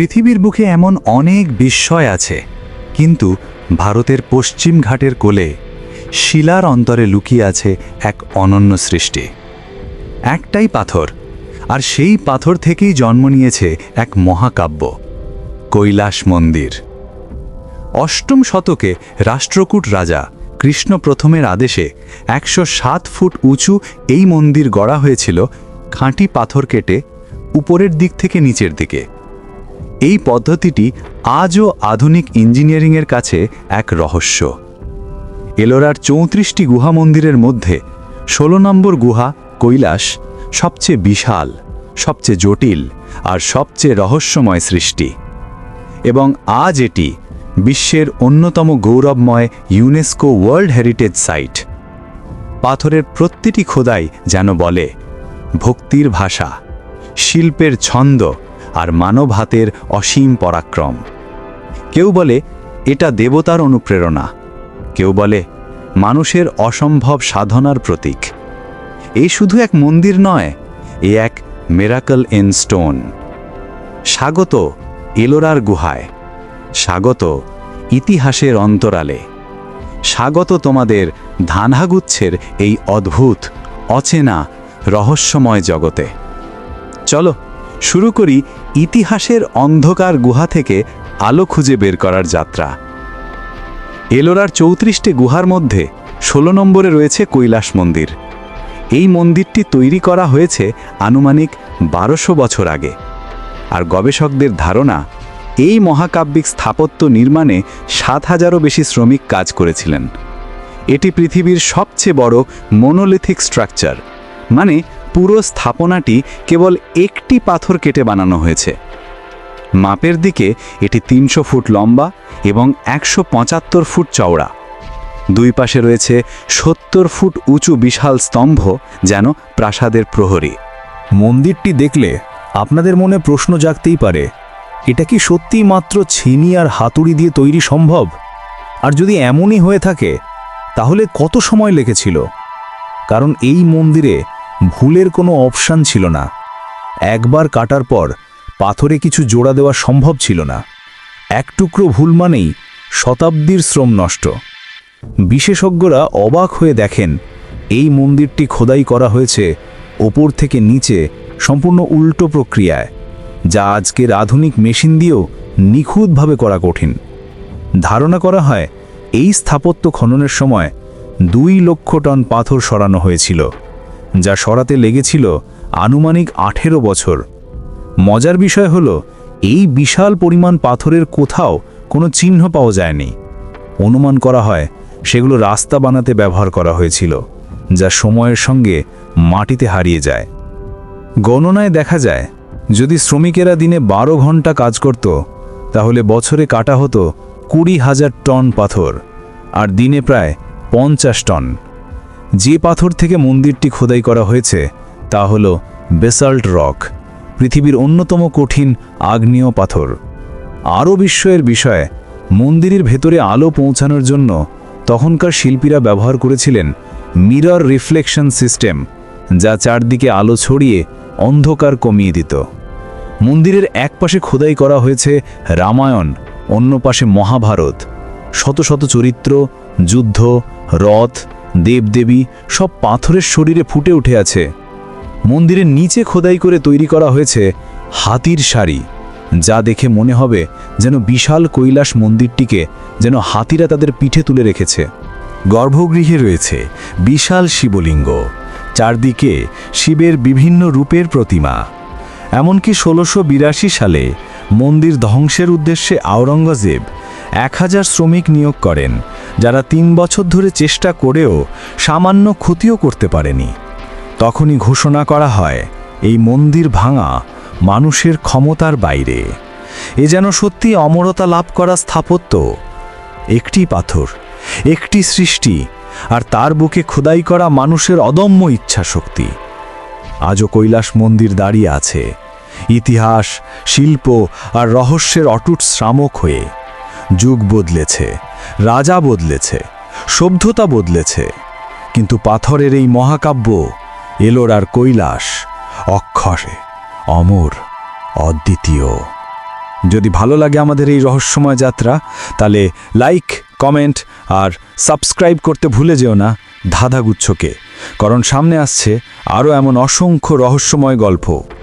পৃথিবীর বুকে এমন অনেক বিস্ময় আছে, কিন্তু ভারতের পশ্চিম ঘাটের কোলে, শিলার অন্তরে লুকিয়ে আছে এক অনন্য সৃষ্টি। একটাই পাথর, আর সেই পাথর থেকেই জন্ম নিয়েছে এক মহাকাব্য, কৈলাস মন্দির। অষ্টম শতকে রাষ্ট্রকূট রাজা কৃষ্ণ প্রথমের আদেশে একশো সাত ফুট উঁচু এই মন্দির গড়া হয়েছিল, খাঁটি পাথর কেটে উপরের দিক থেকে নিচের দিকে। এই পদ্ধতিটি আজও আধুনিক ইঞ্জিনিয়ারিংয়ের কাছে এক রহস্য। এলোরার চৌত্রিশটি গুহা মন্দিরের মধ্যে ষোলো নম্বর গুহা কৈলাস সবচেয়ে বিশাল, সবচেয়ে জটিল আর সবচেয়ে রহস্যময় সৃষ্টি। এবং আজ এটি বিশ্বের অন্যতম গৌরবময় ইউনেস্কো ওয়ার্ল্ড হেরিটেজ সাইট। পাথরের প্রতিটি খোদাই যেন বলে, ভক্তির ভাষা, শিল্পের ছন্দ আর মানব হাতের অসীম পরাক্রম। কেউ বলে, এটা দেবতার অনুপ্রেরণা। কেউ বলে, মানুষের অসম্ভব সাধনার প্রতীক। এই শুধু এক মন্দির নয়, এ এক মেরাকল ইন স্টোন স্বাগত এলোরার গুহায়। স্বাগত ইতিহাসের অন্তরালে। স্বাগত তোমাদের ধানহাগুচ্ছের এই অদ্ভুত, অচেনা, রহস্যময় জগতে। চলো শুরু করি ইতিহাসের অন্ধকার গুহা থেকে আলো খুঁজে বের করার যাত্রা। এলোরার চৌত্রিশটি গুহার মধ্যে ষোলো নম্বরে রয়েছে কৈলাস মন্দির। এই মন্দিরটি তৈরি করা হয়েছে আনুমানিক বারোশো বছর আগে। আর গবেষকদের ধারণা, এই মহাকাব্যিক স্থাপত্য নির্মাণে সাত হাজারও বেশি শ্রমিক কাজ করেছিলেন। এটি পৃথিবীর সবচেয়ে বড় মনোলিথিক স্ট্রাকচার মানে পুরো স্থাপনাটি কেবল একটি পাথর কেটে বানানো হয়েছে। মাপের দিকে এটি তিনশো ফুট লম্বা এবং একশো পঁচাত্তর ফুট চওড়া। দুই পাশে রয়েছে সত্তর ফুট উঁচু বিশাল স্তম্ভ যেন প্রাসাদের প্রহরী। মন্দিরটি দেখলে আপনাদের মনে প্রশ্ন জাগতেই পারে, এটা কি সত্যিই মাত্র ছিনি আর হাতুড়ি দিয়ে তৈরি সম্ভব? আর যদি এমনই হয়ে থাকে, তাহলে কত সময় লেগেছিল? কারণ এই মন্দিরে ভুলের কোনো অপশান ছিল না। একবার কাটার পর পাথরে কিছু জোড়া দেওয়া সম্ভব ছিল না। এক টুকরো ভুল মানেই শতাব্দীর শ্রম নষ্ট। বিশেষজ্ঞরা অবাক হয়ে দেখেন, এই মন্দিরটি খোদাই করা হয়েছে ওপর থেকে নিচে সম্পূর্ণ উল্টো প্রক্রিয়ায়, যা আজকের আধুনিক মেশিন দিয়েও নিখুঁতভাবে করা কঠিন। ধারণা করা হয়, এই স্থাপত্য খননের সময় দুই লক্ষ টন পাথর সরানো হয়েছিল। যা সরাতে লেগেছিল আনুমানিক আঠেরো বছর। মজার বিষয় হল, এই বিশাল পরিমাণ পাথরের কোথাও কোনো চিহ্ন পাওয়া যায়নি। অনুমান করা হয়, সেগুলো রাস্তা বানাতে ব্যবহার করা হয়েছিল, যা সময়ের সঙ্গে মাটিতে হারিয়ে যায়। গণনায় দেখা যায়, যদি শ্রমিকেরা দিনে বারো ঘণ্টা কাজ করত, তাহলে বছরে কাটা হতো কুড়ি হাজার টন পাথর, আর দিনে প্রায় পঞ্চাশ টন। যে পাথর থেকে মন্দিরটি খোদাই করা হয়েছে, তা হল বেসাল্ট রক, পৃথিবীর অন্যতম কঠিন আগ্নেয় পাথর। আরও বিস্ময়ের বিষয়, মন্দিরের ভেতরে আলো পৌঁছানোর জন্য তখনকার শিল্পীরা ব্যবহার করেছিলেন মিরর রিফ্লেকশন সিস্টেম, যা চারদিকে আলো ছড়িয়ে অন্ধকার কমিয়ে দিত। মন্দিরের এক পাশে খোদাই করা হয়েছে রামায়ণ, অন্য পাশে মহাভারত। শত শত চরিত্র, যুদ্ধ, রথ দেবদেবী সব পাথরের শরীরে ফুটে উঠে আছে। মন্দিরের নিচে খোদাই করে তৈরি করা হয়েছে হাতির শাড়ি, যা দেখে মনে হবে যেন বিশাল কৈলাস মন্দিরটিকে যেন হাতিরা তাদের পিঠে তুলে রেখেছে। গর্ভগৃহে রয়েছে বিশাল শিবলিঙ্গ, চারদিকে শিবের বিভিন্ন রূপের প্রতিমা। এমনকি ষোলোশো সালে মন্দির ধ্বংসের উদ্দেশ্যে আওরঙ্গজেব এক হাজার শ্রমিক নিয়োগ করেন, যারা তিন বছর ধরে চেষ্টা করেও সামান্য ক্ষতিও করতে পারেনি। তখনই ঘোষণা করা হয়, এই মন্দির ভাঙা মানুষের ক্ষমতার বাইরে। এ যেন সত্যি অমরতা লাভ করা স্থাপত্য। একটি পাথর, একটি সৃষ্টি, আর তার বুকে খোদাই করা মানুষের অদম্য ইচ্ছা শক্তি আজও কৈলাস মন্দির দাঁড়িয়ে আছে। ইতিহাস, শিল্প আর রহস্যের অটুট শ্রামক হয়ে যুগ বদলেছে, রাজা বদলেছে, সভ্যতা বদলেছে। কিন্তু পাথরের এই মহাকাব্য এলোর আর কৈলাস, অক্ষরে অমর, অদ্বিতীয়। যদি ভালো লাগে আমাদের এই রহস্যময় যাত্রা, তাহলে লাইক, কমেন্ট আর সাবস্ক্রাইব করতে ভুলে যেও না ধাঁধাগুচ্ছকে, কারণ সামনে আসছে আরও এমন অসংখ্য রহস্যময় গল্প।